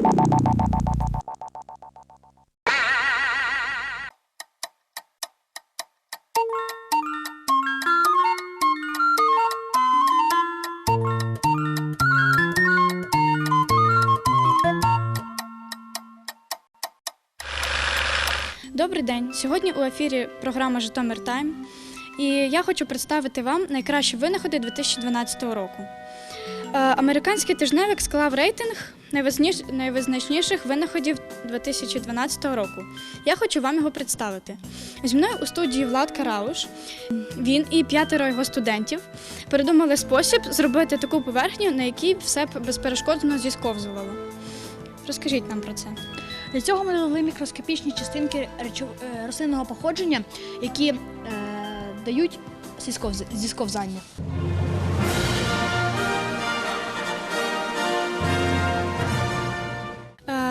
Добрий день. Сьогодні у ефірі програма Житомир Тайм. І я хочу представити вам найкращі винаходи 2012 року. Е, Американський тижневик склав рейтинг найвизначніших винаходів 2012 року. Я хочу вам його представити. Зі мною у студії Влад Карауш. Він і п'ятеро його студентів придумали спосіб зробити таку поверхню, на якій все безперешкодно зісковзувало. Розкажіть нам про це. Для цього ми додали мікроскопічні частинки е, рослинного походження, які е, дають зісковз... зісковзання.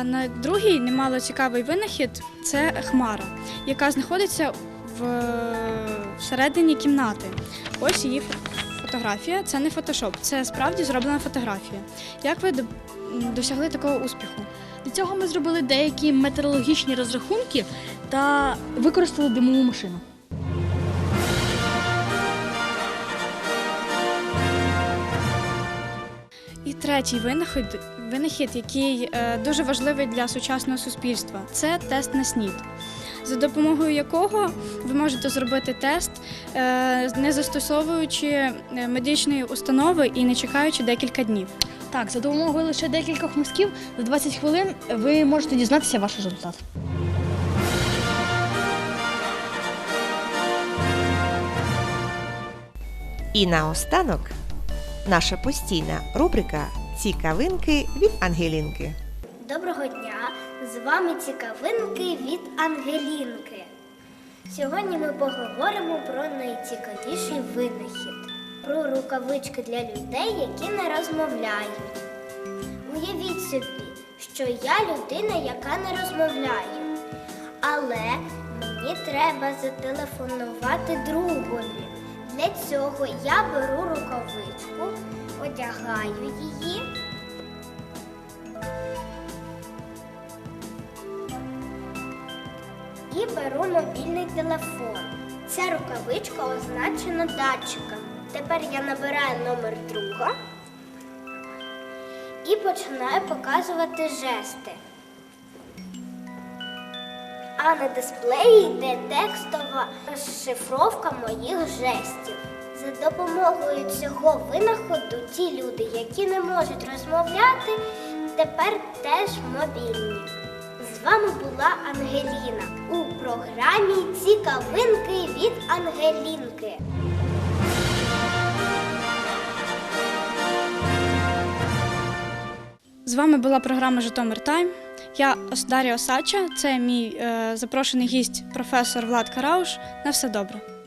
На другий немало цікавий винахід це хмара, яка знаходиться в всередині кімнати. Ось її фо- фотографія. Це не фотошоп, це справді зроблена фотографія. Як ви досягли такого успіху? Для цього ми зробили деякі метеорологічні розрахунки та використали димову машину. Третій винахід, винахід який е, дуже важливий для сучасного суспільства, це тест на СНІД, за допомогою якого ви можете зробити тест, е, не застосовуючи е, медичної установи і не чекаючи декілька днів. Так, за допомогою лише декількох мазків за 20 хвилин ви можете дізнатися ваш результат. І наостанок наша постійна рубрика Цікавинки від Ангелінки. Доброго дня! З вами цікавинки від Ангелінки. Сьогодні ми поговоримо про найцікавіший винахід про рукавички для людей, які не розмовляють. Уявіть собі, що я людина, яка не розмовляє. Але мені треба зателефонувати другові. Для цього я беру рукавичку, одягаю її. і беру мобільний телефон. Ця рукавичка означена датчиком. Тепер я набираю номер друга і починаю показувати жести. А на дисплеї йде текстова розшифровка моїх жестів. За допомогою цього винаходу ті люди, які не можуть розмовляти, тепер теж мобільні. З вами була Ангеліна у програмі Цікавинки від Ангелінки. З вами була програма Житомир Тайм. Я Дар'я Осача, це мій е, запрошений гість професор Влад Карауш. На все добре.